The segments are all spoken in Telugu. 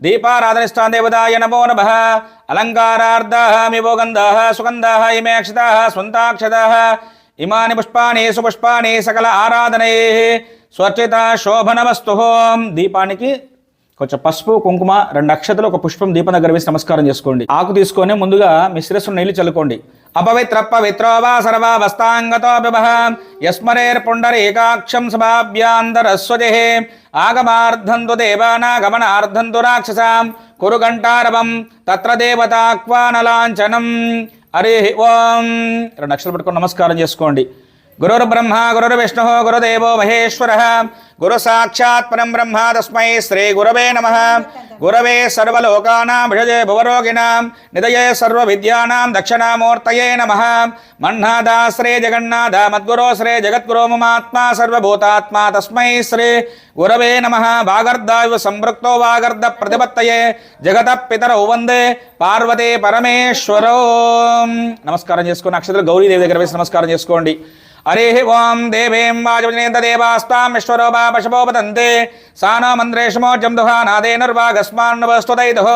దీపారాధనిష్టాన్ దేవతాయ నమో నమ అలంకారార్థమివో గంధాः సుగంధాः ఇమే అక్షతాः స్వంతాక్షతాः ఇమాని పుష్పాణి సుపుష్పాణి సకల ఆరాధనై స్వర్చిత శోభనమస్తు దీపానికి కొంచెం పసుపు కుంకుమ రెండు నక్షత్రాలు ఒక పుష్పం దీపం దగ్గర వేసి నమస్కారం చేసుకోండి. ఆకు తీసుకొని ముందుగా మీ శిరస్సు నీళ్ళు చల్లుకోండి. అపవిత్ర పవిత్రోవా సర్వ వస్తాంగతో విభ యస్మరేర్ పుండరేకాక్షం సభాభ్యాంతరస్వజే. ఆగమార్ధంతు దేవానాగమనార్ధంతు రాక్షసాం. కురు గంటారవం తత్ర దేవతాక్వానలాంఛనం. హరి ఓం. రెండు నక్షత్రాలు పట్టుకొని నమస్కారం చేసుకోండి. గురుర్బ్రహ్మ గురుర్విష్ణు గురుదేవో మహేశ్వర గురు సాక్షాత్ పరం బ్రహ్మ తస్మై శ్రీ గురవే నమ గురవే సర్వలోకానాం భుజే భువరోగిణాం నిదయే సర్వ విద్యానాం దక్షిణామూర్తయే నమ మన్నాదా శ్రీ జగన్నాథ మద్గురో శ్రీ జగద్గురో మమాత్మా సర్వభూతాత్మా తస్మై శ్రీ గురవే నమ వాగర్ధాయు సంపృక్తో వాగర్ధ ప్రతిపత్తయే జగత పితరౌ వందే పార్వతే పరమేశ్వరో నమస్కారం చేసుకుని అక్షతలు గౌరీదేవి దగ్గర వేసి నమస్కారం చేసుకోండి. हरेः ओं देवीं वाजवजने तदेवास्तां विश्वरो वा पशवो वदन्ते। सा न मन्द्रेशमोजं दुहा नादेनुर्वागस्मान्नवस्तुदैदः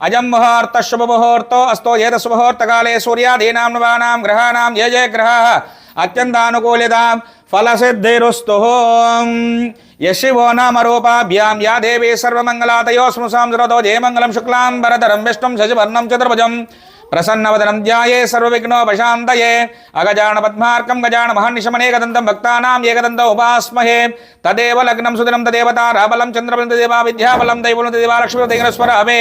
अजं मुहूर्तशुभमुहूर्तो अस्तो एतसुमुहूर्तकाले सूर्यादीनां नवानां ग्रहाणां ये ये ग्रहाः। अत्यन्तानुकूलितां फलसिद्धिरुस्तुः। यशिवो नाम रूपाभ्यां, या देवी सर्वमङ्गलातयो स्मृसां जयमङ्गलं शुक्लां, वरदरं विष्णुं शशिवर्णं चतुर्भुजम्। ప్రసన్నవదనం ధ్యాయే సర్వవిఘ్నోపశాంతయే అగజాన పద్మార్కం గజాన మహర్నిశమనేకదంతం భక్తానాం ఏకదంతం ఉపాస్మహే తదేవ లగ్నం సుదినం తదేవ తారాబలం చంద్రబలం తదేవా విద్యాబలం దైవం తదేవా లక్ష్మీ దైవస్వర అమే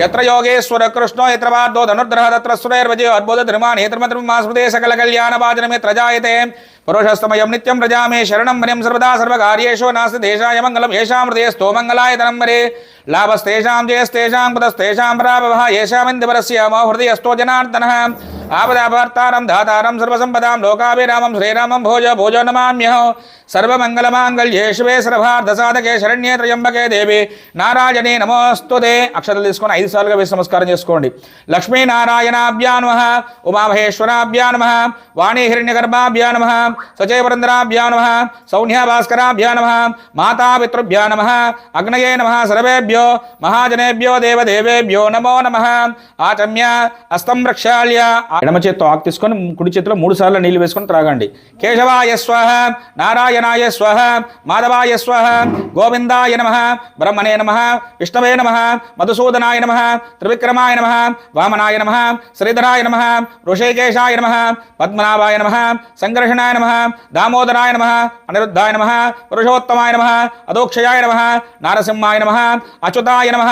యత్ర యోగేశ్వర కృష్ణో యత్ర పార్థో ధనుర్ధర తత్ర సురైర్వజయ అద్భుత ధర్మాన్ ఏత్రమత్రమాస్మృతే సకల కళ్యాణ వాజనమే త్రజాయతే పురుషస్తమయం నిత్యం ప్రజామే శరణం వరం సర్వదా సర్వకార్యేషు నాస్తి దేశాయ మంగళం. ఏషాం హృదయస్థో మంగళాయతనం వరే. లాభస్తేషాం జయస్తేషాం కుతస్తేషాం ప్రాభవ. ఏషామిందివరస్య మో హృదయస్థో జనార్దన. ఆపదాపార్తారం దాతారం సర్వసంపదాం లోకాభిరామం శ్రీరామం భోజ భోజో నమామ్యహం సర్వమంగళమాంగళ్యే శివే సర్వార్ధసాధకే శరణ్యే త్రయంబకే దేవి. నారాయణే నమోస్తుదే అక్షతలు తీసుకొని ఐదు సార్లుగా వేసి నమస్కారం చేసుకోండి. లక్ష్మీనారాయణాభ్యా నమ. ఉమామహేశ్వరాభ్యా నమ నమ సచైవరంధ్రాభ్యా నమ సౌన్యాభాస్కరాభ్యా నమ మాతాపితృభ్యా నమ అగ్నయే నమ సర్వేభ్యో మహాజనేభ్యో దేవదేవేభ్యో నమో నమ ఆచమ్య అస్తం ప్రక్షాళ్య ఎడమ చేత్తో ఆకు తీసుకొని కుడి చేతిలో మూడు సార్లు నీళ్ళు వేసుకొని త్రాగండి. కేశవాయ స్వహ నారాయణాయ స్వహ మాధవాయ స్వహ గోవిందాయ నమ బ్రహ్మణే నమ విష్ణవే నమ మధుసూదనాయ నమ త్రివిక్రమాయ నమ వామనాయ నమ శ్రీధరాయ నమ ఋషికేశాయ నమ పద్మనాభాయ నమ సంఘర్షణాయ నమ దామోదరాయ నమ అనిరుద్ధాయ నమ పురుషోత్తమాయ నమ అదోక్షయాయ నమ నారసింహాయ నమ అచ్యుతాయ నమ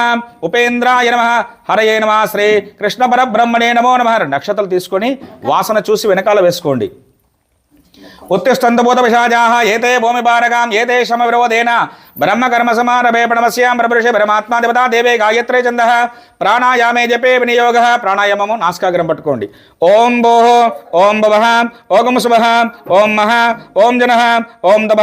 ఉపేంద్రాయ నమ హరయే నమ శ్రీ కృష్ణ పరబ్రహ్మణే నమో నమ నక్షత్రాలు తీసుకొని వాసన చూసి వెనకాల వేసుకోండి. ఉత్తిష్టంతభూత విషాజాः ఏతే భూమి భారగాం ఏతే శమ విరోధేన బ్రహ్మ కర్మ సమారభే ప్రణమస్యాం ప్రభృషే పరమాత్మా దేవతా దేవే గాయత్రే చంద ప్రాణాయామే జపే వినియోగ ప్రాణాయామము నాస్కాగ్రం పట్టుకోండి. ఓం భో ఓం భవ ఓగం శుభ ఓం మహ ఓం జన ఓం దభ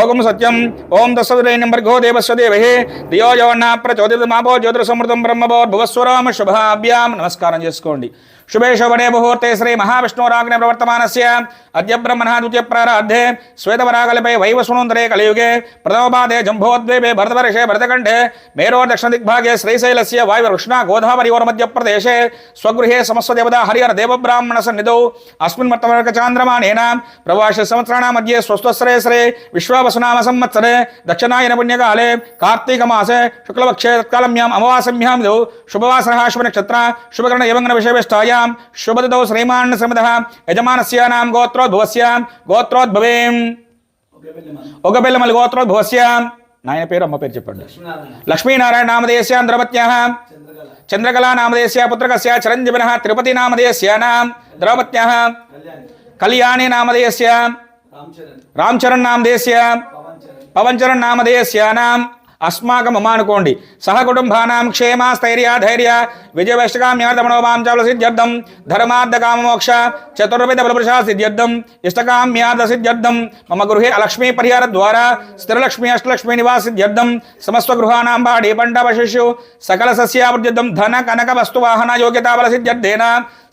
ఓగం సత్యం ఓం దశదైనం భర్గో దేవస్వ దేవహే దియో యవన్న ప్రచోదిత మాపో జ్యోతిర సమృతం బ్రహ్మభోర్భువస్వరామ శుభాభ్యాం నమస్కారం చేసుకోండి. శుభే శోభనే ముహూర్తే శ్రీ మహావిష్ణురాగ్ని ప్రవర్తమానస్య అద్య బ్రహ్మణ ద్వితీయ ప్రారాధే శ్వేతవరాగలపై వైవస్వనంతరే కలియుగే ప్రథమపాదే జంభోద్వీపే భరతవర్షే భరతకంఠే మేరో దక్షిణ దిగ్భాగే శ్రీశైలస్య వాయువృష్ణ గోదావరియోర్ మధ్యప్రదేశే స్వగృహే సమస్వదేవత హరిహర దేవబ్రాహ్మణ సన్నిధౌ అస్మిన్ మర్తవర్క చాంద్రమానేన ప్రవాస సంవత్సరాణ మధ్యే స్వస్వశ్రే విశ్వావసునామ సంవత్సరే దక్షిణాయన పుణ్యకాలే కార్తీక మాసే శుక్లపక్షే తత్కాలమ్యాం అమవాసమ్యాం శుభవాసన శుభవాసర శుభ నక్షత్ర శుభకరణ ఏవంగన విషయవేష్టాయాం శుభదౌ శ్రీమాన్ శ్రమద యజమానస్య నాం గోత్రోద్భవస్య గోత్రోద్భవేం ఒక పిల్లమల్లి గోత్రోద్భవస్య నాయన పేరు అమ్మ పేరు చెప్పండి లక్ష్మీనారాయణ నామదేశ్య ద్రవత్య చంద్రకళా నామదేశ్య పుత్రకస్య చిరంజీవిన తిరుపతి నామదేశ్య నాం ద్రవత్య కళ్యాణి నామదేశ్య రామ్చరణ్ నామదేశ్య పవన్ చరణ్ నామదేశ్య నాం అస్మాకం మమ అనుకోండి సహ కుటుంబానాం క్షేమ స్థైర్య ధైర్య విజయవైష్టకామ్యార్థమనోమాం చావల సిద్ధ్యర్థం ధర్మార్థ కామమోక్ష చతుర్విధ బలపురుషా సిద్ధ్యర్థం ఇష్టకామ్యార్థ సిద్ధ్యర్థం మమ గృహే అలక్ష్మీ పరిహార ద్వారా స్థిరలక్ష్మి అష్టలక్ష్మీ నివాస సిద్ధ్యర్థం సమస్త గృహానాం బాడి పంటవశిష్యు సకల సస్యాభివృద్ధ్యర్థం ధన కనక వస్తు వాహన యోగ్యతా బల సిద్ధ్యర్థేన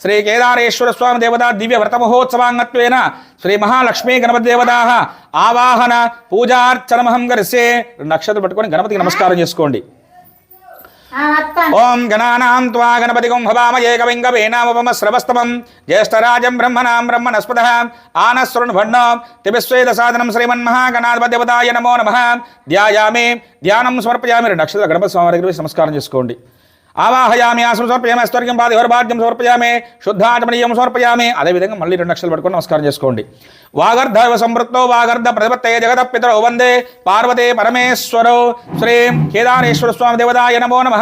శ్రీ కేదారేశ్వర స్వామి దేవతా దివ్య వ్రత మహోత్సవాంగత్వేన శ్రీ మహాలక్ష్మీ గణపతి దేవతా ఆవాహన పూజార్చనమహం గరిసే నక్షత్రం పట్టుకొని గణపతికి నమస్కారం చేసుకోండి. ఓం గణానాం త్వా గణపతిగం భవామయే కవిం కవీనాముపమశ్రవస్తమం జ్యేష్ఠరాజం బ్రహ్మణాం బ్రహ్మణస్పద ఆనశృణ్ భణ్ణం తిభిస్వేద సాధనం శ్రీమన్మహాగణాధిపదేవతాయ నమో నమ. ధ్యాయామి ధ్యానం సమర్పయామి. అక్షరాల గణపతి స్వామి దగ్గర నమస్కారం చేసుకోండి. ఆవాహయామి ఆసనం సమర్పయామి అస్తర్గ్యం పాది హోరభాగ్యం సమర్పయామి? శుద్ధాచమనీయం సమర్పయామి. అదేవిధంగా మళ్ళీ రెండు లక్షలు పట్టుకొని నమస్కారం చేసుకోండి. వాగర్ధ సంవృత్తో వాగర్ధ ప్రతిపత్తే జగత పితర వందే పార్వతే పరమేశ్వరో శ్రీం కేదారేశ్వర స్వామి దేవదాయ నమో నమ.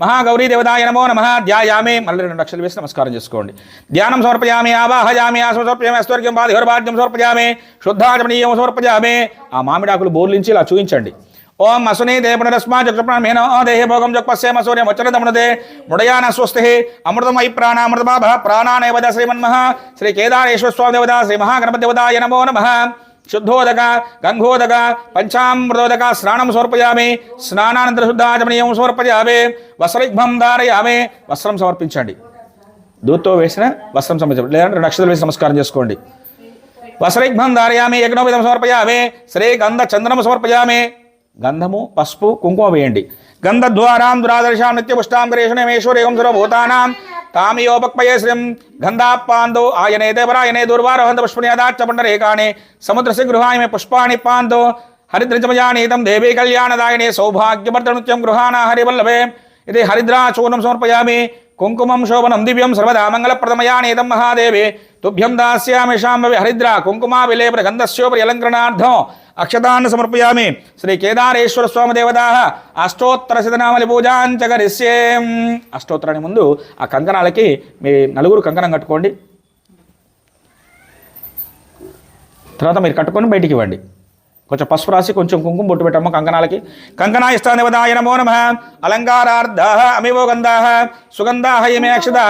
మహాగౌరీ దేవదాయ నమో నమ. ధ్యాయామి. మళ్ళీ రెండు లక్షలు వేసి నమస్కారం చేసుకోండి. ధ్యానం సమర్పయామి ఆవాహయామి ఆసనం సమర్పయామి అస్తర్గ్యం పాది హోరభాగ్యం సమర్పయామి? శుద్ధాచమనీయం సమర్పయామి. ఆ మామిడాకులు బోర్లించి ఇలా చూపించండి. ఓం అసుని దే పునరస్మా చక్రప్రాణమేన దేహే భోగం జక్పస్యేమ సూర్యం వచ్చరదమునదే మృడయాన స్వస్తి అమృతమై ప్రాణామృతమాభ ప్రాణానేవద శ్రీమన్మహ. శ్రీ కేదారేశ్వర స్వామి దేవత శ్రీ మహాగణపతి దేవతాయ నమో నమ. శుద్ధోదక గంగోదక పంచామృతోదక స్నానం సమర్పయామి. స్నానానంతర శుద్ధాచమనీయం సమర్పయామి. వస్త్రయుగ్మం ధారయామి. వస్త్రం సమర్పించండి. దూత్తో వేసిన వస్త్రం సమర్పించండి. లేదంటే రెండు అక్షరాలు వేసి నమస్కారం చేసుకోండి. వస్త్రయుగ్మం ధారయామి యజ్ఞోపితం సమర్పయామి. శ్రీ గంధ చందనం సమర్పయామి. గంధము పసుపు కుంకుమ వేయండి. గంధద్వారాం దురాదర్శాం నిత్యపుష్టాం గరేషణమేశ్వరేగం సర్వభూతానాం శ్రీం గంధాపాందో ఆయనే దేవరాయనే దుర్వారహంత పుష్పనియాదాచ్చ పండరేకాణే సముద్రసి గృహాయ పుష్పాణి పాందో హరిద్రజమయానీతం దేవీ కళ్యాణదాయనే సౌభాగ్యవర్ధనృత్యం గృహాణ హరివల్లభే. ఇది హరిద్రాచూర్ణం సమర్పయామి. కుంకుమం శోభనం దివ్యం సర్వదా మంగళప్రదమయానేదం మహాదేవి తుభ్యం దాస్యామి శాంభవి హరిద్ర కుంకుమా విలేపన గంధస్యోపరి అలంకరణార్థం అక్షతాన్ని సమర్పయామి శ్రీ కేదారేశ్వర స్వామి దేవతా అష్టోత్తర శతనామలి పూజాంచగరిస్యేం కరిష్యేం ముందు ఆ కంకణాలకి మీ నలుగురు కంకణం కట్టుకోండి. తర్వాత మీరు కట్టుకొని బయటికి ఇవ్వండి. కొంచెం పసుపు రాసి కొంచెం కుంకుమ బొట్టు పెట్టమ్మ కంకణాలకి. కంకణా ఇష్టానివదాయ నమో నమ. అలంకారార్థ అమివో గంధా సుగంధా ఇమే అక్షదా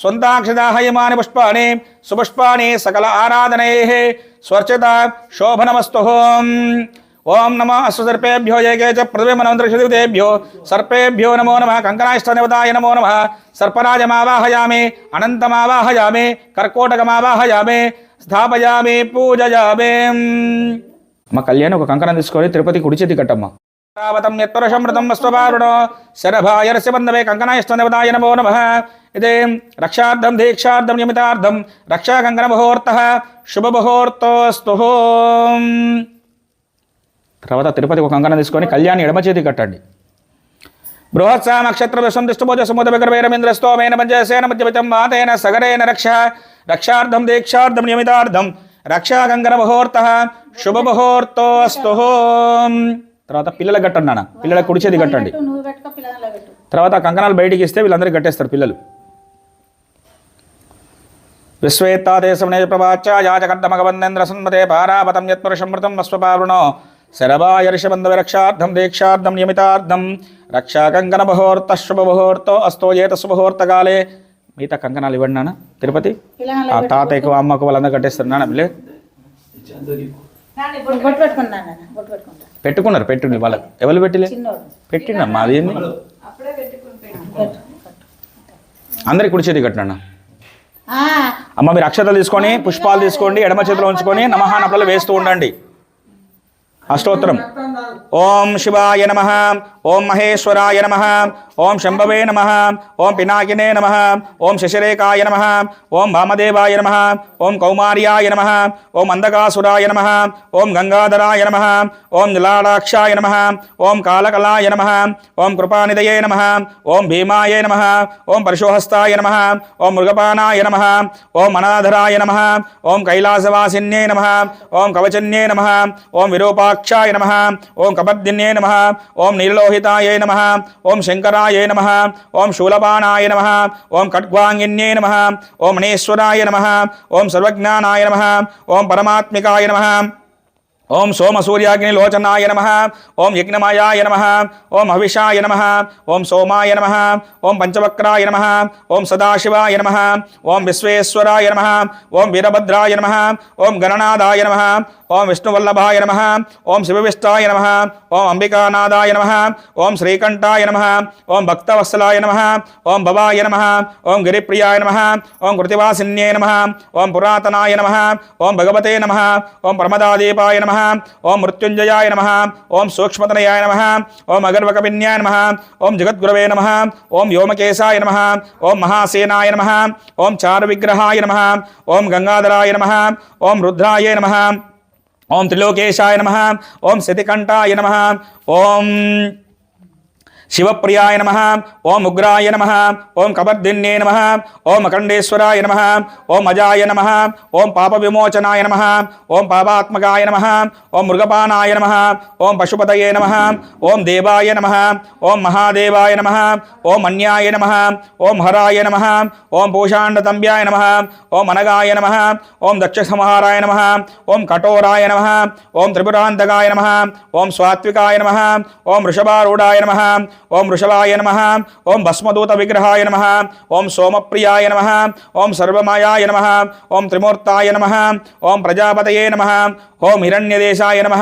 స్వంతాక్షదా ఇమాని పుష్పాణి సుపుష్పాణి సకల ఆరాధనై. స్వర్చత శోభనమస్తు. ఓం నమ. అశ్వసర్పేభ్యో ఏకే చ పృథివీమనంతరిషదేభ్యో సర్పేభ్యో నమో నమ. కంకణాష్టదేవతాయ నమో నమ. సర్పరాజమావాహయామి అనంతమావాహయామి కర్కోటకమావాహయామి స్థాపయామి పూజయామి. అమ్మ కళ్యాణ్ ఒక కంకణం తీసుకొని తిరుపతి కుడి చేతి కట్టమ్మ. రావతం యత్పరశమృతం వస్వపారుణో శరభాయరస్య బంధవే కంకణాష్టదేవతాయ నమో నమ. ఇదే రక్షార్థం దీక్షార్థం నియమితార్థం రక్షా ముహూర్త శుభ తర్వాత తిరుపతి ఒక కంకణం తీసుకొని కళ్యాణి ఎడమ చేతి కట్టండి. బృహత్సా నక్షత్ర విశ్వం దిష్టభోజ సముద విగ్రహేరమింద్రస్తోమేన పంచసేన మధ్యమితం మాతేన రక్ష. రక్షార్థం దీక్షార్థం నియమితార్థం రక్షా కంకణ ముహూర్త శుభ ముహూర్తోస్తు తర్వాత పిల్లల కట్టండి నాన్న. పిల్లల కుడిచేది కట్టండి తర్వాత కంకణాలు బయటికి ఇస్తే వీళ్ళందరికీ కట్టేస్తారు పిల్లలు. విశ్వేత్తాదేశం ప్రభాచ యాజకర్దమగబందేంద్ర సన్మతే పారాపతం యత్పురుషమృతం వస్వపావృణో శరభాయర్షబంధవ రక్షార్థం దీక్షార్థం నియమితార్థం రక్షాకంకణ ముహూర్త శుభ ముహూర్తో అస్తో ఏత శుభముహూర్తకాలే మిగతా కంకణాలు ఇవ్వండి నాన్న. తిరుపతి? ఆ తాతయ్యకు అమ్మకు వాళ్ళందరూ కట్టేస్తారు. నాన్న పెట్టుకుంటా పెట్టుకున్నారు పెట్టుండి వాళ్ళకి. ఎవరు పెట్టిలే? చిన్నోడు. పెట్టిండమ్మా అది ఏంది? పెట్టు అందరికి కుడి చేతి కట్టండి ఆ, అమ్మ మీరు అక్షతలు తీసుకొని పుష్పాలు తీసుకోండి ఎడమ చేతిలో ఉంచుకొని నమహానపలు వేస్తూ ఉండండి. అష్టోత్తరం. ఓం శివాయ నమ ఓం మహేశ్వరాయ నమ ఓం శంభవే నమ ఓం పినాకినే నమ ఓం శశిరేకాయ నమ ఓం వామదేవాయ నమ ఓం కౌమార్యాయ నమ ఓం అంధకాసురాయ నమ ఓం గంగాధరాయ నమ ఓం నీలాడాక్షాయ నమ ఓం కాలకలాయ నమ ఓం కృపానిదయే నమ ఓం భీమాయ నమ ఓం పరశుహస్తాయ నమ ఓం మృగపానాయ నమ ఓం అనాధరాయ నమ ఓం కైలాసవాసిన్యే నమ ఓం కవచన్యే నమ ఓం విరూపాక్షాయ నమ ఓం కపర్దిన్యే నమ ఓం నీలలోహితాయ నమ ఓం శంకరాయ నమ. ఓం శూలపాణాయ నమ. ఓం ఖడ్వాంగిన్యే నమ. ఓం మణేశ్వరాయ నమ. ఓం సర్వజ్ఞానాయ నమ. ఓం పరమాత్మికాయ నమ. ఓం సోమసూర్యాగ్ని లోచనాయ నమ ఓం యజ్ఞమాయాయ నమ ఓం హవిషాయ నమ ఓం సోమాయ నమ ఓం పంచవక్రాయ నమ ఓం సదాశివాయ నమ ఓం విశ్వేశ్వరాయ నమ ఓం వీరభద్రాయ నమ ఓం గణనాథాయ నమ ఓం విష్ణువల్లభాయ నమ ఓం శివవిష్టాయ నమ ఓం అంబికానాథాయ నమ ఓం శ్రీకంఠాయ నమ ఓం భక్తవత్సలాయ నమ ఓం భవాయ నమ ఓం గిరిప్రియాయ నమ ఓం కృతివాసిన్యే నమ ఓం పురాతనాయ నమ ఓం భగవతే నమ ఓం పరమదాదీపాయ నమ ఓం మృత్యుంజయాయ నమ ఓం సూక్ష్మతనయాయ నమ ఓం అగర్వకవిన్యాయ నమ ఓం జగద్గురవే నమ ఓం వ్యోమకేశాయ నమ ఓం మహాసేనాయ నమ ఓం చారువిగ్రహాయ నమ ఓం గంగాధరాయ నమ ఓం రుద్రాయ నమ ఓం త్రిలోకేశాయ నమ ఓం శతికంఠాయ నమ ఓం శివప్రియాయ నమ ఓం ఉగ్రాయ నమ ఓం కబర్దిన్యే నమ ఓం అఖండేశ్వరాయ నమ ఓం అజాయ నమ ఓం పాప విమోచనాయ నమ ఓం పాపాత్మకాయ నమ ఓం మృగపానాయ నమ ఓం పశుపతయే నమ ఓం దేవాయ నమ ఓం మహాదేవాయ నమ ఓం అన్యాయ నమ ఓం హరాయ నమ ఓం పూషాండతంబ్యాయ నమ ఓం అనగాయ నమ ఓం దక్షసంహారాయ నమ ఓం కఠోరాయ నమ ఓం త్రిపురాంతకాయ నమ ఓం స్వాత్వికాయ నమ ఓం వృషభారూఢాయ నమ ఓం వృషభాయ నమ ఓం భస్మదూత విగ్రహాయ నమ ఓం సోమప్రియాయ నమ ఓం సర్వమాయాయ నమ ఓం త్రిమూర్తాయ నమ ఓం ప్రజాపతయే నమ ఓం హిరణ్యదేశాయ నమ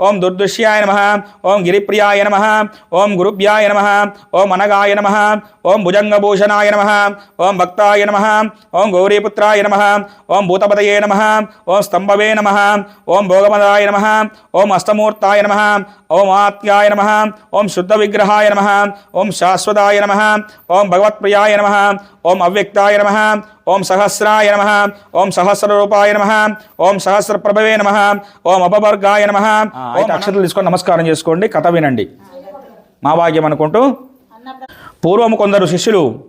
ఓం దుర్దుష్యాయ నమ ఓం గిరిప్రియాయ నమ ఓం గురుభ్యాయ నమ ఓం అనగాయ నమ ఓం భుజంగభూషణాయ నమ ఓం భక్తాయ నమ ఓం గౌరీపుత్రాయ నమ ఓం భూతపతయే నమ ఓం స్తంభవే నమ ఓం భోగమదాయ నమ ఓం అష్టమూర్తాయ నమ ఓం ఆత్యాయ నమ ఓం శుద్ధ విగ్రహాయ నమ ఓం శాశ్వతాయ నమ. ఓం భగవత్ప్రియాయ నమ. ఓం అవ్యక్తాయ నమ. ఓం సహస్రాయ నమ. ఓం సహస్రరూపాయ నమ. ఓం సహస్రప్రభవే నమ. ఓం అపవర్గాయ నమ. అయితే అక్షతలు తీసుకొని నమస్కారం చేసుకోండి. కథ వినండి. మా భాగ్యం అనుకుంటూ పూర్వము కొందరు శిష్యులు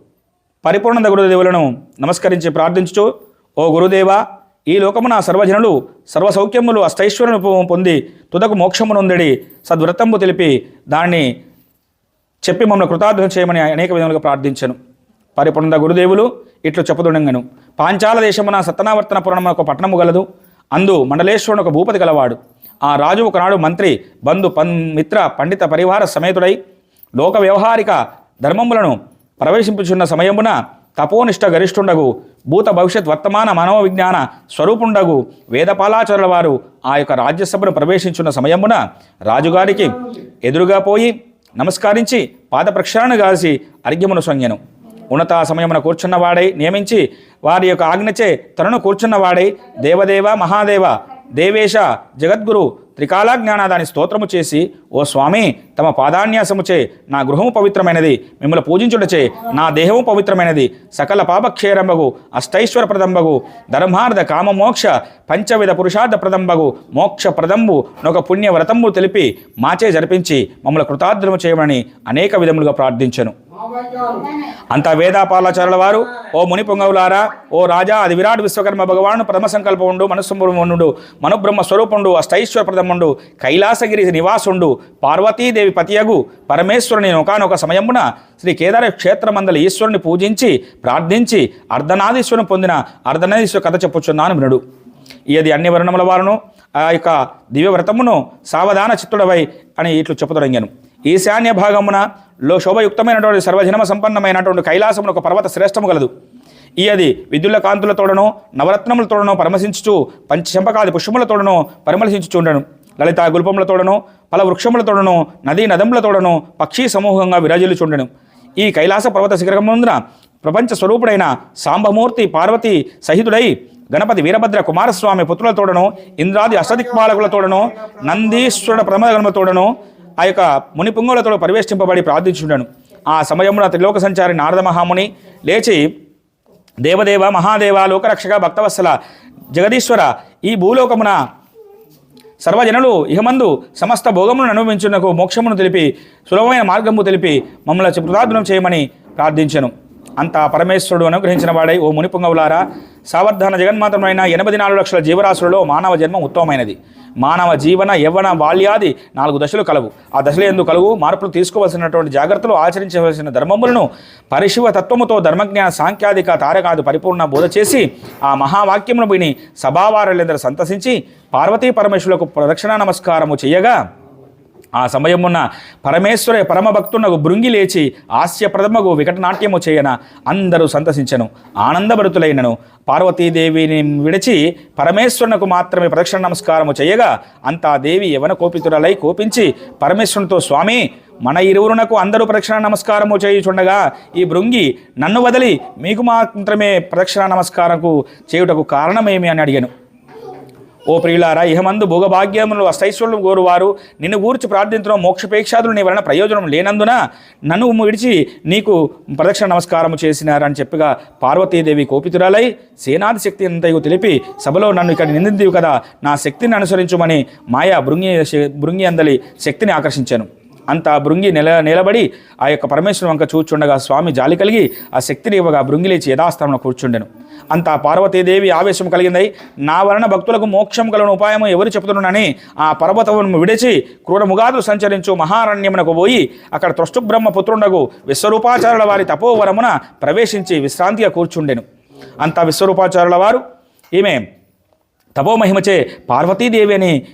పరిపూర్ణ గురుదేవులను నమస్కరించి ప్రార్థించుచు ఓ గురుదేవా ఈ లోకమున సర్వజనులు సర్వసౌఖ్యములు అష్టైశ్వరును పొ- పొంది తుదకు మోక్షమునుందడి సద్వ్రతంబు తెలిపి దాన్ని చెప్పి మమ్మల్ని కృతార్థం చేయమని అనేక విధములుగా ప్రార్థించను. పరిపూర్ణ గురుదేవులు ఇట్లు చెప్పుదుండగను. పాంచాల దేశమున సత్తనావర్తన పురాణం ఒక పట్టణము గలదు. అందు మండలేశ్వరుడు ఒక భూపతి గలవాడు. ఆ రాజు ఒకనాడు మంత్రి బంధు పన్ మిత్ర పండిత పరివార సమేతుడై లోక వ్యవహారిక ధర్మములను ప్రవేశింపుచున్న సమయమున తపోనిష్ట గరిష్ఠుండగు భూత భవిష్యత్ వర్తమాన మనోవిజ్ఞాన స్వరూపుండగు వేదపాలాచారుల వారు ఆ యొక్క రాజ్యసభను ప్రవేశించున్న సమయమున రాజుగారికి ఎదురుగా పోయి నమస్కరించి పాద ప్రక్షాళన కాసి అర్ఘ్యమును సొంగెను. ఉన్నత సమయమున కూర్చున్నవాడై నియమించి వారి యొక్క ఆజ్ఞచే తనను కూర్చున్నవాడై దేవదేవ మహాదేవ దేవేశ జగద్గురు త్రికాలా జ్ఞానాదాని స్తోత్రము చేసి ఓ స్వామి తమ పాదాన్యాసముచే నా గృహము పవిత్రమైనది మిమ్మల్ని పూజించుటచే నా దేహము పవిత్రమైనది. సకల పాపక్షేరంబగు అష్టైశ్వర ప్రదంబగు ధర్మార్థ కామమోక్ష పంచవిధ పురుషార్థ ప్రదంబగు మోక్ష ప్రదంబు నొక పుణ్యవ్రతంబు తెలిపి మాచే జరిపించి మమ్మల్ని కృతార్థము చేయమని అనేక విధములుగా ప్రార్థించను. అంత వేదాపాలాచారుల వారు ఓ ముని పొంగవులారా ఓ రాజా అది విరాట్ విశ్వకర్మ భగవాను ప్రథమ సంకల్పముండు మనస్సుండు మనుబ్రహ్మ స్వరూపుండు అష్టైశ్వర ప్రథముండు కైలాసగిరి నివాసుండు పార్వతీదేవి పతియగు పరమేశ్వరుని ఒకనొక సమయమున శ్రీ కేదార క్షేత్రమందలి ఈశ్వరుని పూజించి ప్రార్థించి అర్ధనాదీశ్వరుని పొందిన అర్ధనాదీశ్వర కథ చెప్పుచున్నాను వినుడు ఇది అన్ని వర్ణముల వారును ఆ యొక్క దివ్యవ్రతమును సావధాన చిత్తుడవై అని ఇట్లు చెప్పదొడంగాను ఈశాన్య భాగమున లో శోభయుక్తమైనటువంటి సర్వజనమ సంపన్నమైనటువంటి కైలాసమును ఒక పర్వత శ్రేష్టము గలదు. ఈ అది విద్యుల కాంతులతోడను నవరత్నములతోడను పరమశించుచు పంచశంపకాది పుష్పములతోడను పరిమళించుచుండెను లలిత గుల్పములతోడను పల వృక్షములతోడను నదీ నదములతోడను పక్షి సమూహంగా విరాజిల్లుచుండెను ఈ కైలాస పర్వత శిఖరముందున ప్రపంచ స్వరూపుడైన సాంబమూర్తి పార్వతి సహితుడై గణపతి వీరభద్ర కుమారస్వామి పుత్రులతోడను ఇంద్రాది అష్టదిక్పాలకులతోడను నందీశ్వరుడు ప్రమగణములతోడను ఆ యొక్క ముని పుంగులతో పరివేష్టింపబడి ప్రార్థించుండను ఆ సమయంలో త్రిలోక సంచారి నారద మహాముని లేచి దేవదేవ మహాదేవ లోకరక్షక భక్తవత్సల జగదీశ్వర ఈ భూలోకమున సర్వజనులు ఇహమందు సమస్త భోగములను అనుభవించున్నకు మోక్షమును తెలిపి సులభమైన మార్గము తెలిపి మమ్మల్ని కృతార్థనం చేయమని ప్రార్థించను. అంత పరమేశ్వరుడు అనుగ్రహించిన వాడై ఓ మునిపుంగవులారా సావర్ధన జగన్మాతమైన ఎనభై నాలుగు లక్షల జీవరాశులలో మానవ జన్మ ఉత్తమమైనది. మానవ జీవన యవ్వన బాల్యాది నాలుగు దశలు కలవు. ఆ దశలు ఎందుకు కలుగు మార్పులు తీసుకోవాల్సినటువంటి జాగ్రత్తలు ఆచరించవలసిన ధర్మములను పరిశివ తత్వముతో ధర్మజ్ఞాన సాంఖ్యాధిక తారకాదు పరిపూర్ణ బోధ చేసి ఆ మహావాక్యమును విని సభావారులందరూ సంతసించి పార్వతీ పరమేశ్వరులకు ప్రదక్షిణ నమస్కారము చేయగా ఆ సమయమున్న పరమేశ్వర పరమభక్తునకు భృంగి లేచి హాస్యప్రథమగు వికటనాట్యము చేయన అందరూ సంతసించను ఆనందభరుతులైనను. పార్వతీదేవిని విడిచి పరమేశ్వరునకు మాత్రమే ప్రదక్షిణ నమస్కారము చేయగా అంతా దేవి యవన కోపితురలై కోపించి పరమేశ్వరునితో స్వామి మన ఇరువురునకు అందరూ ప్రదక్షిణ నమస్కారము చేయుచుండగా ఈ భృంగి నన్ను వదిలి మీకు మాత్రమే ప్రదక్షిణ నమస్కారంకు చేయుటకు కారణమేమి? అని అడిగాను. ఓ ప్రియులారా ఇహమందు భోగభాగ్యములు అష్టైశ్వర్యం కోరువారు. నిన్ను గూర్చి ప్రార్థించడం మోక్షపేక్షాదులు నీ వలన ప్రయోజనం లేనందున నన్ను విడిచి నీకు ప్రదక్షిణ నమస్కారము చేసినారని చెప్పగా పార్వతీదేవి కోపితురాలై సేనాది శక్తి అంతయు తెలిపి సభలో నన్ను ఇక్కడ నిందిందివి కదా నా శక్తిని అనుసరించుమని మాయా భృంగి భృంగి అందలి శక్తిని ఆకర్షించాను. అంత ఆ భృంగి నిల నిలబడి ఆ యొక్క పరమేశ్వరం వంక చూచుండగా స్వామి జాలి కలిగి ఆ శక్తిని ఇవ్వగా భృంగి లేచి యథాస్థానంలో కూర్చుండెను. అంత ఆ పార్వతీదేవి ఆవేశం కలిగిందై నా వలన భక్తులకు మోక్షం కలను ఉపాయము ఎవరు చెబుతున్నానని ఆ పర్వతమును విడిచి క్రూరముగాదులు సంచరించు మహారణ్యమునకు పోయి అక్కడ త్రష్టుబ్రహ్మ పుత్రుండగు విశ్వరూపాచారుల వారి తపోవరమున ప్రవేశించి విశ్రాంతిగా కూర్చుండెను. అంత విశ్వరూపాచారుల వారు ఈమె తపోమహిమచే పార్వతీదేవి అని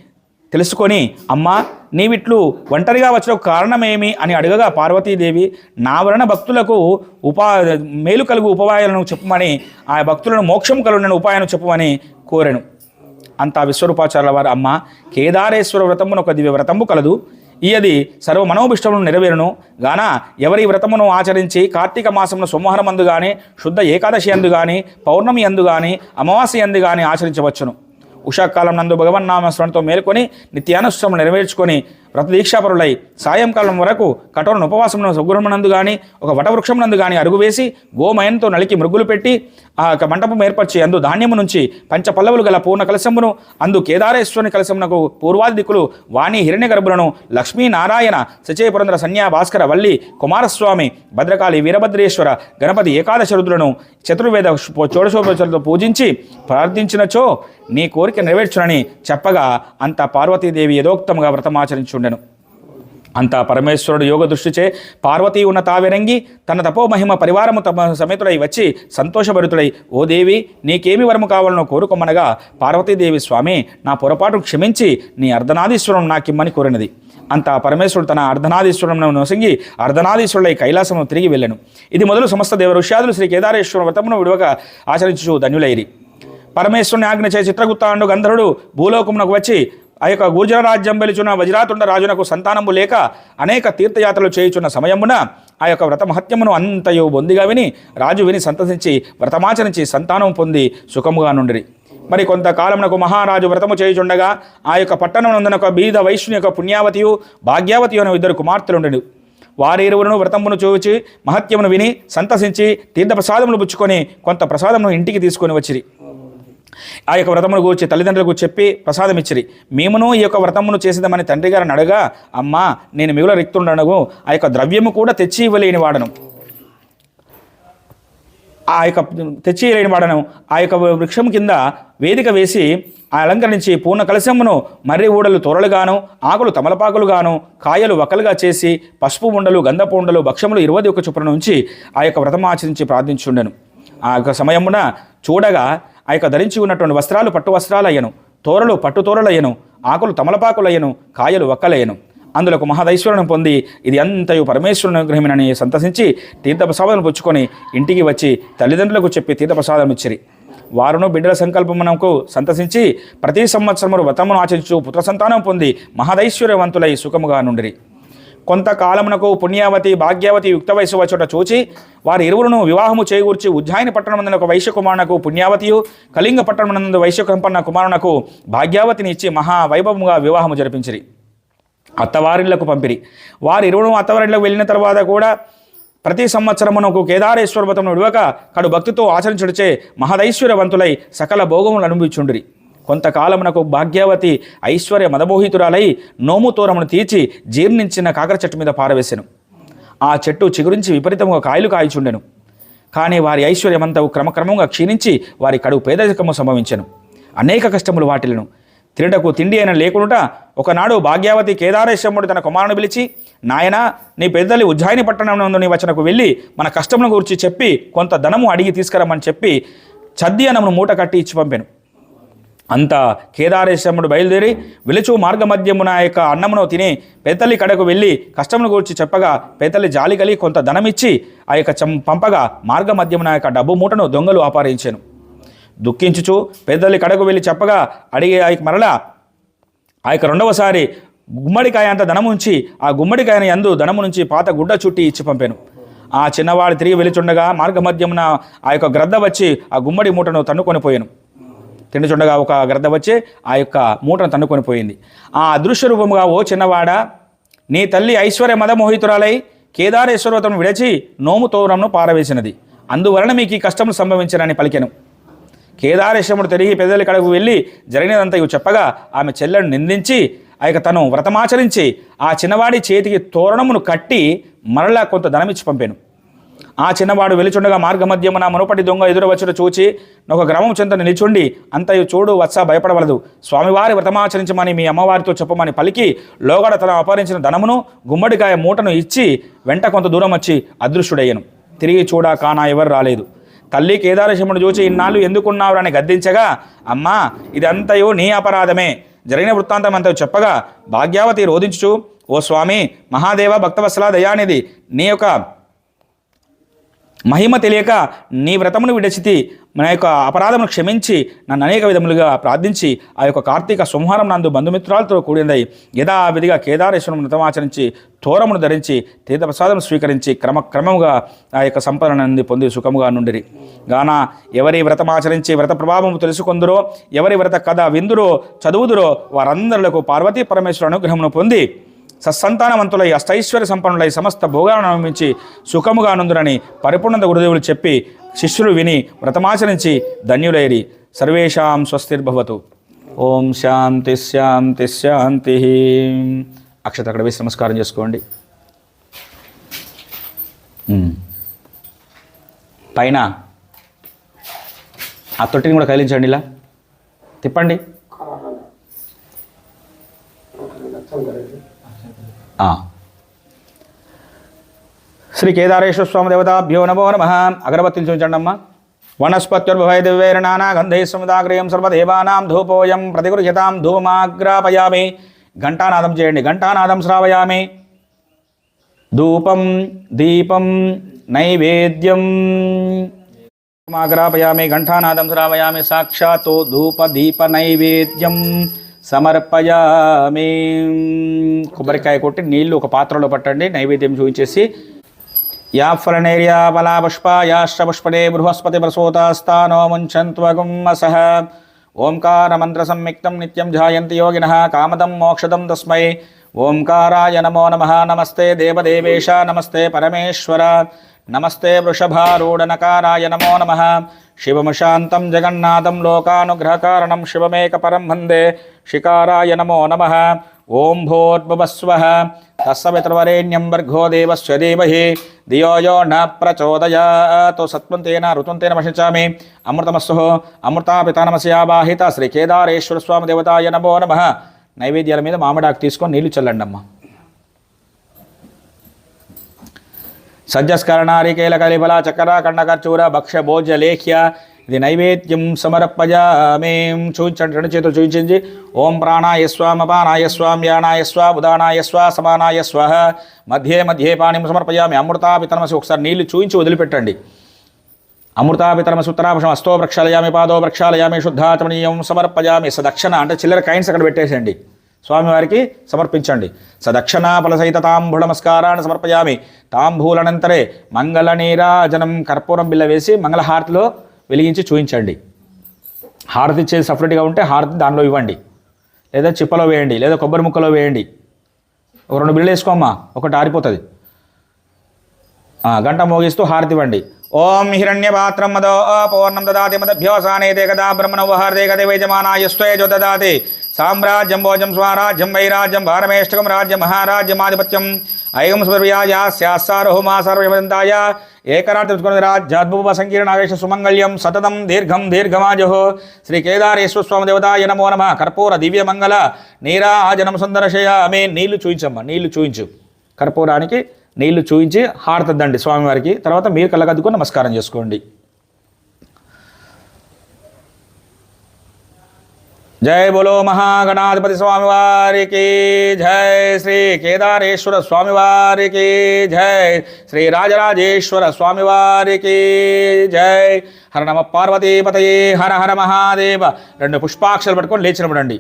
తెలుసుకొని అమ్మా నీవిట్లు ఒంటరిగా వచ్చిన కారణమేమి అని అడగగా పార్వతీదేవి నా వలన భక్తులకు ఉపా మేలు కలుగు ఉపాయాలను చెప్పమని ఆ భక్తులను మోక్షం కలుగున ఉపాయాలను చెప్పమని కోరాను. అంత విశ్వరూపాచార్యుల వారు అమ్మ కేదారేశ్వర వ్రతమును ఒక దివ్య వ్రతము కలదు. ఈ అది సర్వ మనోభిష్టములను నెరవేరును. గాన ఎవరి వ్రతమును ఆచరించి కార్తీక మాసమును సోమవారం అందు కానీ శుద్ధ ఏకాదశి అందు కానీ పౌర్ణమి అందు గాని అమావాస్య అందు కానీ ఆచరించవచ్చును. ఉషాకాలం నందు భగవన్నామ స్మరణతో మేల్కొని నిత్యానుష్ఠములు నెరవేర్చుకొని వ్రతదీక్షాపరులై సాయంకాలం వరకు కఠోర ఉపవాసమును సుగ్రహమునందు గాని ఒక వటవృక్షం నందు గాని అరుగు వేసి గోమయంతో నలికి మృగులు పెట్టి ఆ యొక్క మంటపం ఏర్పరిచి అందు ధాన్యము నుంచి పంచపల్లవులు గల పూర్ణ కలశమును అందు కేదారేశ్వరుని కలశమునకు పూర్వాది దిక్కులు వాణి హిరణ్య గర్భులను లక్ష్మీనారాయణ సచయపురంధ్ర సన్యా భాస్కర వల్లి కుమారస్వామి భద్రకాళి వీరభద్రేశ్వర గణపతి ఏకాదశ రుద్రులను చతుర్వేద చోడశోపచలతో పూజించి ప్రార్థించినచో నీ కోరిక నెరవేర్చునని చెప్పగా అంత పార్వతీదేవి యథోక్తంగా వ్రతమాచరించుండెను. అంత పరమేశ్వరుడు యోగ దృష్టిచే పార్వతీ ఉన్న తావెరంగి తన తపోమహిమ పరివారము తమ సమేతుడై వచ్చి సంతోషభరితుడై ఓ దేవి నీకేమి వరము కావాలనో కోరుకోమనగా పార్వతీదేవి స్వామి నా పొరపాటు క్షమించి నీ అర్ధనాదీశ్వరం నాకిమ్మని కోరినది. అంత పరమేశ్వరుడు తన అర్ధనాదీశ్వరం నొసంగి అర్ధనాదీశ్వరుడై కైలాసమును తిరిగి వెళ్ళను. ఇది మొదలు సమస్త దేవ ఋష్యాదులు శ్రీ కేదారేశ్వర వ్రతమును విడవక ఆచరించు ధన్యులైరి. పరమేశ్వరుని ఆజ్ఞ చే చిత్రగుప్తాండు గంధర్వుడు భూలోకమునకు వచ్చి ఆ యొక్క గుర్జన రాజ్యం వెలుచున్న వజ్రాతుండ రాజునకు సంతానము లేక అనేక తీర్థయాత్రలు చేయుచున్న సమయమున ఆ యొక్క వ్రత మహత్యమును అంతయు బొందిగా విని రాజు విని సంతసించి వ్రతమాచరించి సంతానం పొంది సుఖముగా నుండి మరి కొంతకాలమునకు మహారాజు వ్రతము చేయుచుండగా ఆ యొక్క పట్టణం ఒక బీద వైష్ణు యొక్క పుణ్యావతియు భాగ్యావతి అనే ఇద్దరు కుమార్తెలుండెను వారి ఇరువులను వ్రతమును చూచి మహత్యమును విని సంతసించి తీర్థప్రసాదములు పుచ్చుకొని కొంత ప్రసాదమును ఇంటికి తీసుకొని వచ్చిరి. ఆ యొక్క వ్రతమును గూర్చి తల్లిదండ్రులకు చెప్పి ప్రసాదం ఇచ్చిరి. మేమును ఈ యొక్క వ్రతమును చేసేదామని తండ్రి గారిని అడగా అమ్మా నేను మిగుల రిక్తుండనగు ఆ యొక్క ద్రవ్యము కూడా తెచ్చి ఇవ్వలేని వాడను. ఆ యొక్క తెచ్చి ఇవ్వలేని వాడను. ఆ యొక్క వృక్షం కింద వేదిక వేసి ఆ అలంకరించి పూర్ణ కలశమును మర్రి ఊడలు తొరలుగాను ఆకులు తమలపాకులుగాను కాయలు వకలుగా చేసి పసుపు ఉండలు గంధపు ఉండలు భక్షములు ఇరవై ఒక చొప్పున నుంచి ఆ యొక్క వ్రతం ఆచరించి ప్రార్థించుండెను. ఆ యొక్క సమయమున చూడగా ఆ యొక్క ధరించి ఉన్నటువంటి వస్త్రాలు పట్టు వస్త్రాలయ్యను తోరలు పట్టు తోరలయ్యను ఆకులు తమలపాకులయ్యను కాయలు ఒక్కలయ్యను. అందులో ఒక మహదైశ్వరుని పొంది ఇది అంతయు పరమేశ్వరుని అనుగ్రహమేనని సంతసించి తీర్థప్రసాదం పుచ్చుకొని ఇంటికి వచ్చి తల్లిదండ్రులకు చెప్పి తీర్థప్రసాదం ఇచ్చిరి. వారును బిడ్డల సంకల్పమునకు సంతసించి ప్రతి సంవత్సరము వ్రతమును ఆచరించు పుత్ర సంతానం పొంది మహదైశ్వర్యవంతులై సుఖముగా నుండిరి. కొంతకాలమునకు పుణ్యావతి భాగ్యావతి యుక్త వయసు వచ్చుట చూచి వారి ఇరువురును వివాహము చేకూర్చి ఉజ్జాయిని పట్టణమందున ఒక వైశ్య కుమారునకు పుణ్యావతియు కళింగ పట్టణమునందు వైశ్య కంపన్న కుమారునకు భాగ్యావతిని ఇచ్చి మహా వైభవముగా వివాహము జరిపించిరి. అత్తవారిళ్ళకు పంపిరి. వారి ఇరువురు అత్తవారిళ్ళకు వెళ్ళిన తర్వాత కూడా ప్రతి సంవత్సరమునకు కేదారేశ్వర వ్రతమును విడవక కడు భక్తితో ఆచరించుడిచే మహదైశ్వర్యవంతులై సకల భోగములు అనుభవించుండిరి. కొంతకాలమునకు భాగ్యవతి ఐశ్వర్య మదమోహితురాలై నోము తోరమును తీర్చి జీర్ణించిన కాకర చెట్టు మీద పారవేశాను ఆ చెట్టు చిగురించి విపరీతంగా కాయలు కాయిచుండెను. కానీ వారి ఐశ్వర్యమంతవు క్రమక్రమంగా క్షీణించి వారి కడుపు పేదరికము సంభవించెను. అనేక కష్టములు వాటిలను తినటకు తిండి అయిన లేకుండా ఒకనాడు భాగ్యావతి కేదారేశ్వరుడు తన కుమారుని పిలిచి నాయనా నీ పెద్దలి ఉజ్జాయిని పట్టణం నందు నీ వచనకు వెళ్ళి మన కష్టముల గురించి చెప్పి కొంత ధనము అడిగి తీసుకురమ్మని చెప్పి చద్ది అనమును మూట కట్టి ఇచ్చి పంపాను అంత కేదారేశ్వరుడు బయలుదేరి విలుచు మార్గమధ్యమున ఆ యొక్క అన్నమును తిని పెద్దలి కడకు వెళ్ళి కష్టమును గురించి చెప్పగా పెద్దలి జాలి కొంత ధనమిచ్చి ఆ యొక్క చం పంపగా మార్గమధ్యమున ఆ యొక్క డబ్బు మూటను దొంగలు అపహరించాను. దుఃఖించుచు పెద్దలి కడకు వెళ్ళి చెప్పగా అడిగే ఆ యొక్క మరలా ఆ యొక్క రెండవసారి గుమ్మడికాయ అంత ధనము ఉంచి ఆ గుమ్మడికాయని ఎందు ధనము నుంచి పాత గుడ్డ చుట్టి ఇచ్చి పంపాను. ఆ చిన్నవాడు తిరిగి వెలుచుండగా మార్గమధ్యమున ఆ యొక్క గ్రద్ద వచ్చి ఆ గుమ్మడి మూటను తన్నుకొని పోయాను. తిండుచుండగా ఒక గ్రద్ద వచ్చి ఆ యొక్క మూటను తన్నుకొని పోయింది. ఆ అదృశ్య రూపముగా ఓ చిన్నవాడ నీ తల్లి ఐశ్వర్య మదమోహితురాలై కేదారేశ్వరవతను విడచి నోము తోరణను పారవేసినది. అందువలన మీకు ఈ కష్టములు సంభవించనని పలికెను. కేదారేశ్వరుడు తిరిగి పెద్దల కడకు వెళ్ళి జరిగినదంతా ఇవి చెప్పగా ఆమె చెల్లెను నిందించి ఆ యొక్క తను వ్రతమాచరించి ఆ చిన్నవాడి చేతికి తోరణమును కట్టి మరలా కొంత ధనమిచ్చి పంపాను. ఆ చిన్నవాడు వెలుచుండగా మార్గమధ్యమున మునుపటి దొంగ ఎదురు వచ్చుట చూచి ఒక గ్రామం చెంత నిలిచుండి అంతయు చూడు వత్స భయపడవలదు. స్వామివారి వ్రతమాచరించమని మీ అమ్మవారితో చెప్పమని పలికి లోగడ తన అపహరించిన ధనమును గుమ్మడికాయ మూటను ఇచ్చి వెంట కొంత దూరం వచ్చి అదృశ్యుడయ్యను. తిరిగి చూడా కానా ఎవరు రాలేదు. తల్లి కేదారశముడు చూచి ఇన్నాళ్ళు ఎందుకున్నావురని గద్దించగా అమ్మా ఇదంతయు నీ అపరాధమే. జరిగిన వృత్తాంతం అంతా చెప్పగా భాగ్యావతి రోధించుచు. ఓ స్వామి మహాదేవ భక్తవత్సల దయానిధి. నీ యొక్క మహిమ తెలియక నీ వ్రతమును విడచితి. మన యొక్క అపరాధమును క్షమించి నన్ను అనేక విధములుగా ప్రార్థించి ఆ యొక్క కార్తీక సంహారం నందు బంధుమిత్రాలతో కూడిందై యథావిధిగా కేదారేశ్వరం వ్రతమాచరించి తోరమును ధరించి తీర్థప్రసాదం స్వీకరించి క్రమక్రమముగా ఆ యొక్క సంపదనంది పొంది సుఖముగా నుండిరి. గాన ఎవరి వ్రతమాచరించి వ్రత ప్రభావము తెలుసుకుందరో ఎవరి వ్రత కథ విందురో చదువుదురో వారందరులకు పార్వతీ పరమేశ్వర అనుగ్రహమును పొంది సత్సంతానవంతులై అష్టైశ్వర్య సంపన్నులై సమస్త భోగాలను అనుభవించి సుఖముగా నందునని పరిపూర్ణత గురుదేవులు చెప్పి శిష్యులు విని వ్రతమాచరించి ధన్యులైరి. సర్వేషాం స్వస్తిర్భవతు. ఓం శాంతి శాంతి శాంతి. అక్షత అక్కడ వేసి నమస్కారం చేసుకోండి. పైన ఆ తొట్టిని కూడా కదిలించండి ఇలా. తిప్పండి. శ్రీ కేదారేశ్వర స్వామి దేవతాభ్యో నమో నమ. అగరబత్తిని చూపించండి అమ్మా వనస్పత్యుర్భయ దివ్యైర్నానా గంధై సముదాగ్రయం సర్వదేవానాం ధూపోయం ప్రతిగృహ్యతాం ధూమాగ్రాపయామి. ఘంటానాదం చేయండి. ఘంటానాదం శ్రావయామి. ధూపం దీపం నైవేద్యం. మాగ్రాపయామి ఘంటానాదం శ్రావయామి. సాక్షాత్తు ధూప దీప నైవేద్యం. సమర్పయామి. కొబ్బరికాయ కొట్టి నీళ్ళు ఒక పాత్రలో పట్టండి నైవేద్యం చూపించేసి. యా ఫలనేర్యా ఫలాపుష్ప యాశ్రపుష్పడే బృహస్పతి ప్రసూతాస్థానో ముంచంత్వగుం సహ ఓంకార మంత్ర సంయుక్తం నిత్యం ధ్యాయంతి యోగిన కామదం మోక్షదం తస్మై. ఓంకారాయ నమో నమః నమస్తే దేవదేవేశ నమస్తే పరమేశ్వర. నమస్తే వృషభారూఢనకారాయ నమో నమః. శివమశాంతం జగన్నాథం లోకానుగ్రహకారణం శివమేక పరం వందే శికారాయ నమో నమ. ఓం భోర్భువస్వ. తస్సవితృవరేణ్యం భర్గో దేవస్వ ధీమహి. ధియో యో న ప్రచోదయాత్. సత్వం తేన ఋతుం తేన వశించామి అమృతమస్సు. అమృతాపితానమస్యావాహిత శ్రీ కేదారేశ్వర స్వామి దేవతాయ నమో నమ. నైవేద్యాల మీద మామిడాకు తీసుకొని నీళ్ళు చల్లండి అమ్మా సజ్జస్కరణారికేల కలిఫల చక్ర కండకర్చూర భక్ష భోజ్య లేఖ్య ఇది నైవేద్యం సమర్పజామేం. చూపించండి రెండు చేతులు చూపించింది ఓం ప్రాణాయ స్వామ పానాయ స్వాం యానాయ స్వ ఉదానాయ స్వ సమానాయ స్వహ మధ్యే మధ్యే పాణిం సమర్పయామి అమృతాపితనమసి ఒకసారి నీళ్ళు చూయించి వదిలిపెట్టండి. అమృతాపితరమ సూత్రాభషం అస్తో వృక్షాలయామి పాదో వృక్షాలయామి శుద్ధాచమనీయం సమర్పయామి దక్షిణ అంటే చిల్లర కైన్స్ అక్కడ పెట్టేసేయండి. స్వామివారికి సమర్పించండి. సదక్షణ ఫలసహిత తాంబూల నమస్కారాన్ని సమర్పయామి. తాంబూలనంతరే మంగళ నీరాజనం కర్పూరం బిల్ల వేసి మంగళహారతిలో వెలిగించి చూయించండి. హారతి ఇచ్చేది సపరేట్గా ఉంటే హారతి దానిలో ఇవ్వండి. లేదా చిప్పలో వేయండి లేదా కొబ్బరి ముక్కలో వేయండి. ఒక రెండు బిళ్ళు వేసుకోమ్మా ఒకటి ఆరిపోతుంది. గంట మోగిస్తూ హారతి ఇవ్వండి. ఓం హిరణ్యపాత్రం మదో పూర్ణం దాతి మదభ్యోసానే తే కదా బ్రహ్మణ వహార్దే కదే వైజమానాయ స్వేజో దదాతి. సామ్రాజ్యం భోజం స్వరాజ్యం వైరాజ్యం భారమేష్టకం రాజ్యం మహారాజ్యమాధిపత్యం ఐగం స్వర్యాయాస్యాసారహుమా సర్వదంతాయ ఏకరాత్రి రాజ్యాద్భువ సంకీర్ణావేశ సుమంగళ్యం సతతం దీర్ఘం దీర్ఘమాజు. శ్రీ కేదారేశ్వర స్వామి దేవతాయ నమో నమ. కర్పూర దివ్యమంగళ నీరాజనం సుందరశయామే నీళ్ళు చూయించమ్మా నీళ్ళు చూయించు. కర్పూరానికి నీళ్ళు చూయించి హారతద్దండి స్వామివారికి. తర్వాత మీరు కలగద్దుకు నమస్కారం చేసుకోండి. జై బోలో మహాగణాధిపతి స్వామివారికి జై శ్రీ కేదారేశ్వర స్వామివారికి జై శ్రీ రాజరాజేశ్వర స్వామివారికి జై. హర నమ పార్వతీపతయే హర హర మహాదేవ. రెండు పుష్పాక్షలు పట్టుకొని లేచినప్పుడండి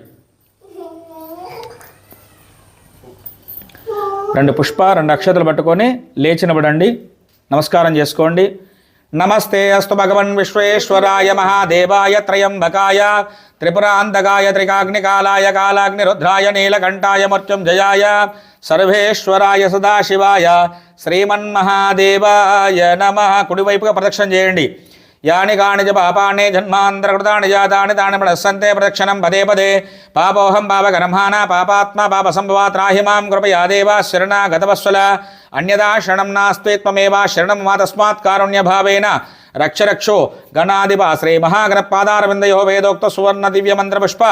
రెండు పుష్ప రెండు అక్షతలు పట్టుకొని లేచినప్పుడండి నమస్కారం చేసుకోండి. నమస్తే అస్తు భగవన్ విశ్వేశ్వరాయ మహాదేవాయ త్రయంబకాయ త్రిపురాంతకాయ త్రికాగ్నికాలాయ కాలాగ్నిరుద్రాయ నీలకంఠాయ మృత్యుంజయాయ సర్వేశ్వరాయ సదాశివాయ శ్రీమన్మహాదేవాయ నమ. కుడివైపుగా ప్రదక్షిణ చేయండి. యాని కానిజ పాపాన్ని జన్మాంతరకృతాన్ని జాతాన్ని దాని ప్రదస్సంతే ప్రదక్షిణం పదే పదే పాపోహం పాపగర్మాణ పాపాత్మ పాప సంభవా త్రాహి మాం కృపయా దేవా శరణాగతవత్సల అన్యదా శరణం నాస్తి త్వమేవా శరణం మా తస్మాత్ కారుణ్యభావేన రక్షరక్షో గణాధిప శ్రీ మహాగణపాదారవిందయో వేదోక్త సువర్ణ దివ్య మంత్రపుష్ప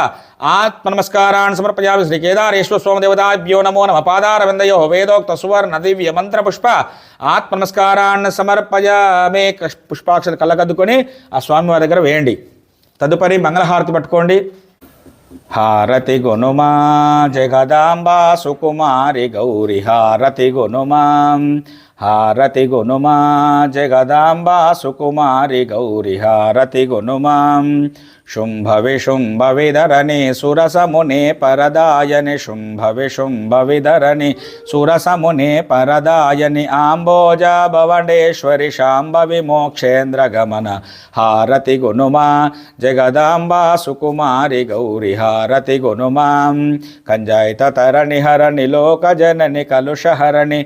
ఆత్మ నమస్కారాన్ సమర్పయామి శ్రీ కేదారేశ్వర సోమదేవతాభ్యో నమో నమ పాదారవిందయో వేదోక్త సువర్ణ దివ్య మంత్రపుష్ప ఆత్మ నమస్కారాన్ని సమర్పయామే పుష్పాక్షర కళ్ళకద్దుకొని ఆ స్వామివారి దగ్గర వేయండి. తదుపరి మంగళహారతి పట్టుకోండి. హారతి గుణుమా జగదాంబా సుకుమారి గౌరి హారతి గుణుమా హారతి గునుమా జగదాంబా సుకుమారి గౌరి హారతి గునుమా. శుంభ విశుంభ విధరణి సురసమునే పరదాయని శుంభ విశుంభ విధరణి సురసమునే పరదాయని ఆంబోజ భవనేశ్వరి శాంభవి మోక్షేంద్ర గమన హారతి గునుమా జగదాంబా సుకుమారి గౌరి హారతి గునుమా. కంజాయిత తరణి హరణి లోక జనని కలుషహరణి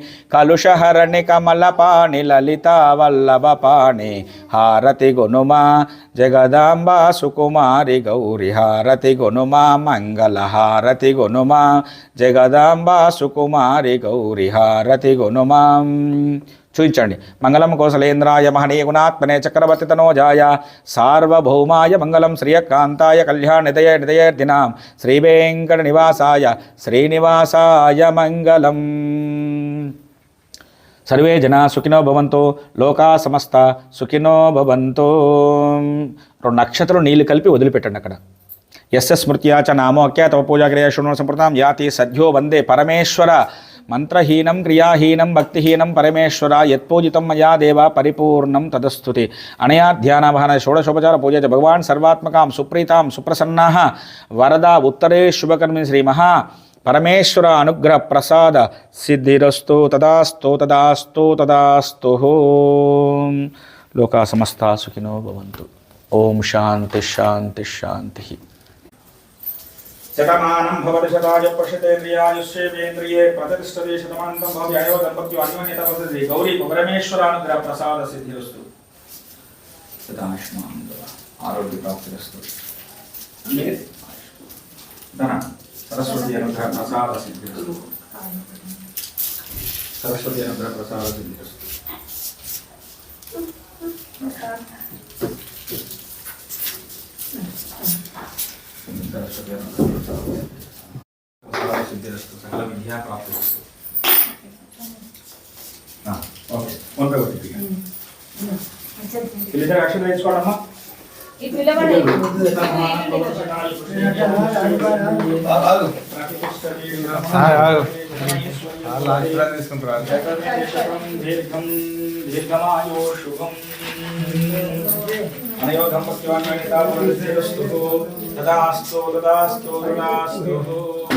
పాణి కమల పాణి లలిత వల్లభ పాణి హారతి గునుమా జగదాంబా సుకుమారి గౌరి హారతి గునుమా మంగళ హారతి గునుమా జగదాంబా సుకుమారి గౌరి హారతి గునుమాం. చూపించండి. మంగళం కోసలేంద్రాయ మహనీయ గుణాత్మనే చక్రవర్తి తనోజాయ సార్వభౌమాయ మంగళం శ్రీయకాంతాయ కళ్యాణ నిదయ నిదయర్దినాం శ్రీవేంకట నివాసాయ శ్రీనివాసాయ మంగళం. సర్వే జనా సుఖినో భవంతో లోకా సమస్త సుఖినో భవంతో. రెండు నక్షత్రం నీళ్ళు కలిపి వదిలిపెట్టండి అక్కడ. ఎస్ స్మృత్యా చ నామోక్య తవ పూజాక్రియ శృణు సంప్రదాం యాతి సద్యో వందే పరమేశ్వర. మంత్రహీనం క్రియాహీనం భక్తిహీనం పరమేశ్వర. యత్పూజితం మయా దేవ పరిపూర్ణం తదస్తుతి. అనయా ధ్యానవహన షోడశోపచార పూజ భగవాన్ సర్వాత్మకాం సుప్రీతాం సుప్రసన్నా. వరద ఉత్తరే శుభకర్మి శ్రీ మహా పరమేశ్వర అనుగ్రహ ప్రసాద సిద్ధిరస్తు తదాస్తు తదాస్తు తదాస్తు లోకా సమస్త సుఖినో భవంతు ఓం శాంతి శాంతి శాంతి శతమానం భవతి శతాయ పశ్యతేంద్రియాయుష్యేంద్రియే ప్రతిష్టతే శతమానంతం భవతి అయో దంపత్యు అన్యోన్యత వసతి గౌరీ పరమేశ్వర అనుగ్రహ ప్రసాద సిద్ధిరస్తు సదాశ్మాన్ ఆరోగ్య ప్రాప్తిరస్తు ధన సరస్వతి అనుగ్రహ ప్రసాద సిద్ధిరస్తు సరస్వతి అనుగ్రహ ప్రసాద సిద్ధిరస్తు సరస్వతి అనుగ్రహ ప్రసాద ప్రసాద సిద్ధిరస్తు సకల విద్యా ప్రాప్తిరస్తు ఆ, ఓకే ఫోన్ పే కొట్టి వీళ్ళిద్దరు అక్షరం వేసుకోవడమ్మా ఈ పిల్లవాడు తదాస్తు తదాస్తు తదాస్తు